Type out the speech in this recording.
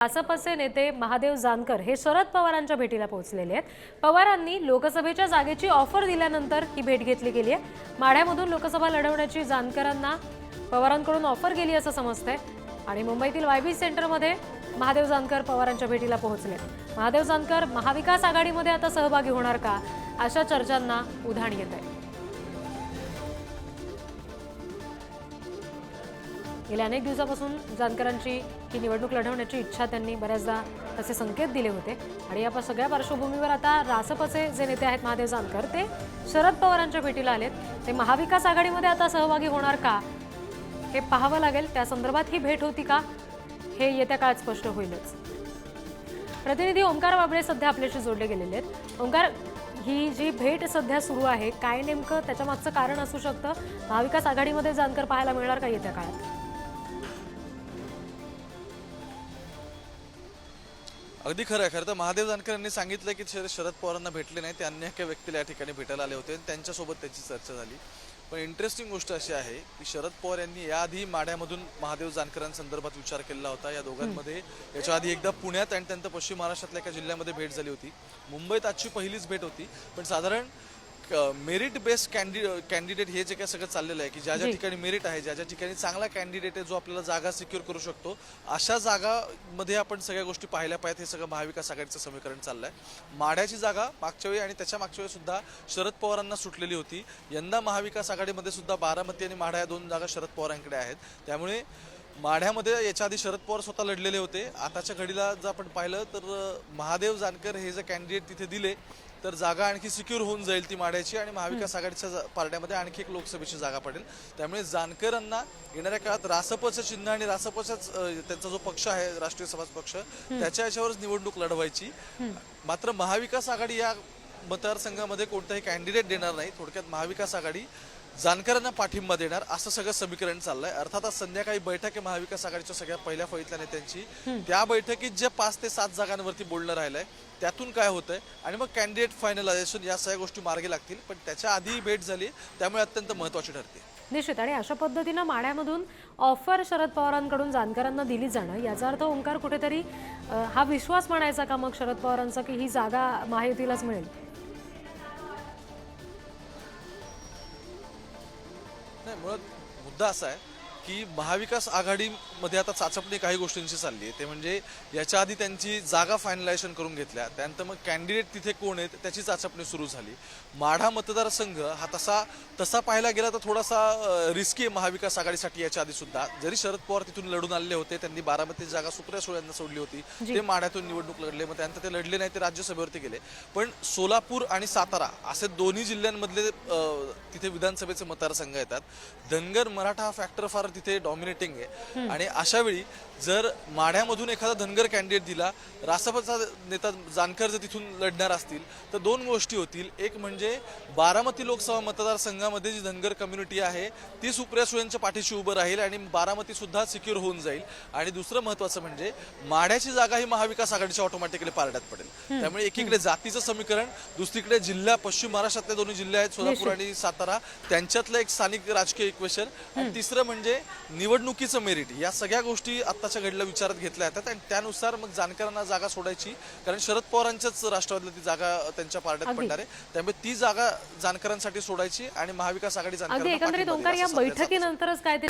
भाजपचे नेते महादेव जानकर हे शरद पवारांच्या भेटीला पोहोचलेले आहेत. पवारांनी लोकसभेच्या जागेची ऑफर दिल्यानंतर ही भेट घेतली गेली आहे. माढ्यामधून लोकसभा लढवण्याची जानकरांना पवारांकडून ऑफर गेली असं समजतंय. आणि मुंबईतील वायबी सेंटरमध्ये महादेव जानकर पवारांच्या भेटीला पोहोचले महादेव जानकर महाविकास आघाडीमध्ये आता सहभागी होणार का? अशा चर्चांना उधाण येत आहे गेल्या अनेक दिवसापासून जानकरांची ही निवडणूक लढवण्याची इच्छा त्यांनी बऱ्याचदा तसे संकेत दिले होते. आणि या सगळ्या पार्श्वभूमीवर आता रासपचे जे नेते आहेत महादेव जानकर ते शरद पवारांच्या भेटीला आलेत. ते महाविकास आघाडीमध्ये आता सहभागी होणार का? हे पाहावं लागेल. त्या संदर्भात ही भेट होती का? हे येत्या काळात स्पष्ट होईलच. प्रतिनिधी ओंकार बाबळे सध्या आपल्याशी जोडले गेलेले आहेत. ओंकार ही जी भेट सध्या सुरू आहे काय नेमकं त्याच्या मागचं कारण असू शकतं? महाविकास आघाडीमध्ये जानकर पाहायला मिळणार का येत्या काळात? अगदी खरं आहे खरं तर महादेव जानकर यांनी सांगितलं की शरद पवारांना भेटले नाही ते अन्य एका व्यक्तीला या ठिकाणी भेटायला आले होते आणि त्यांच्यासोबत त्याची चर्चा झाली. पण इंटरेस्टिंग गोष्ट अशी आहे की शरद पवार यांनी याआधी माड्यामधून महादेव जानकरांसंदर्भात विचार केलेला होता. या दोघांमध्ये याच्या आधी एकदा पुण्यात आणि त्यानंतर पश्चिम महाराष्ट्रातल्या एका जिल्ह्यामध्ये भेट झाली होती. मुंबईत आजची पहिलीच भेट होती. पण साधारण मेरिट बेस्ड कॅन्डि कॅन्डिडेट हे जे काय सगळं चाललेलं आहे की ज्या ज्या. ठिकाणी मेरिट आहे ज्या ज्या ठिकाणी चांगला कॅन्डिडेट आहे जो आपल्याला जागा सिक्युअर करू शकतो अशा जागामध्ये आपण सगळ्या गोष्टी पाहिल्या पाहिजेत हे सगळं महाविकास आघाडीचं समीकरण चाललंय. माढ्याची जागा मागच्या वेळी आणि त्याच्या मागच्या वेळी सुद्धा शरद पवारांना सुटलेली होती. यंदा महाविकास आघाडीमध्ये सुद्धा बारामती आणि माढा या दोन जागा शरद पवारांकडे आहेत. त्यामुळे माढ्यामध्ये याच्या आधी शरद पवार स्वतः लढलेले होते. आताच्या घडीला जर आपण पाहिलं तर महादेव जानकर हे जे कॅन्डिडेट तिथे दिले तर जागा आणखी सिक्युअर होऊन जाईल ती माढ्याची आणि महाविकास आघाडीच्या पारड्यामध्ये आणखी एक लोकसभेची जागा पडेल. त्यामुळे जानकरांना येणाऱ्या काळात रासपचं चिन्ह आणि रासपचाच त्यांचा जो पक्ष आहे राष्ट्रीय समाज पक्ष त्याच्या याच्यावरच निवडणूक लढवायची. मात्र महाविकास आघाडी या मतदारसंघामध्ये कोणताही कॅन्डिडेट देणार नाही. थोडक्यात महाविकास आघाडी जानकरांना पाठिंबा देणार असं सगळं समीकरण चाललंय. अर्थात आज संध्याकाळी बैठक आहे महाविकास आघाडीच्या सगळ्या पहिल्या फळीतल्या नेत्यांची. त्या बैठकीत जे पाच ते सात जागांवरती बोलणं राहिलंय त्यातून काय होतंय? आणि मग कॅन्डिडेट फायनलायझेशन या सगळ्या गोष्टी मार्गी लागतील पण त्याच्या आधी ही भेट झाली त्यामुळे अत्यंत महत्वाची ठरते. निश्चित. आणि अशा पद्धतीनं माढ्यामधून ऑफर शरद पवारांकडून जानकरांना दिली जाणं याचा अर्थ ओंकार कुठेतरी हा विश्वास म्हणायचा का मग शरद पवारांचा की ही जागा महायुतीलाच मिळेल? नाही मुळात मुद्दा असा आहे की महाविकास आघाडीमध्ये आता चाचपणी काही गोष्टींची चालली आहे. ते म्हणजे याच्या आधी त्यांची जागा फायनलायझेशन करून घेतल्या. त्यानंतर मग कॅन्डिडेट तिथे कोण आहेत त्याची चाचपणी सुरू झाली. माढा मतदारसंघ हा तसा तसा पाहायला गेला तर थोडासा रिस्की आहे महाविकास आघाडीसाठी याच्या आधी सुद्धा. जरी शरद पवार तिथून लढून आलेले होते त्यांनी बारामती जागा सुप्रिया सुळे यांना सोडली होती. ते माढ्यातून निवडणूक लढले मग त्यानंतर ते लढले नाही ते राज्यसभेवरती गेले. पण सोलापूर आणि सातारा असे दोन्ही जिल्ह्यांमधले तिथे विधानसभेचे मतदारसंघ येतात. धनगर मराठा हा फॅक्टर फार तिथे डॉमिनेटिंग आहे. आणि अशा वेळी जर माढ्यामधून एखादा धनगर कॅन्डिडेट दिला रासपचा नेता जानकर जर तिथून लढणार असतील तर दोन गोष्टी होतील. एक म्हणजे बारामती लोकसभा मतदारसंघामध्ये जी धनगर कम्युनिटी आहे ती सुप्रिया सुळेंच्या पाठीशी उभं राहील आणि बारामती सुद्धा सिक्युअर होऊन जाईल. आणि दुसरं महत्वाचं म्हणजे माढ्याची जागा ही महाविकास आघाडीच्या ऑटोमॅटिकली पारड्यात पडेल. त्यामुळे एकीकडे जातीचं समीकरण दुसरीकडे जिल्हा पश्चिम महाराष्ट्रातले दोन्ही जिल्हे आहेत सोलापूर आणि सातारा. त्यांच्यातलं एक स्थानिक राजकीय इक्वेशन आणि तिसरं म्हणजे निवडणुकीचं मेरिट या सगळ्या गोष्टी आत्ताच्या घडीला विचारात घेतल्या जातात आणि त्यानुसार मग जानकरांना जागा सोडायची. कारण शरद पवारांच्याच राष्ट्रवादीला ती जागा त्यांच्या पारड्यात. पडणार आहे. त्यामुळे ती जागा जानकरांसाठी सोडायची आणि महाविकास आघाडी देईल या बैठकीनंतरच काय ते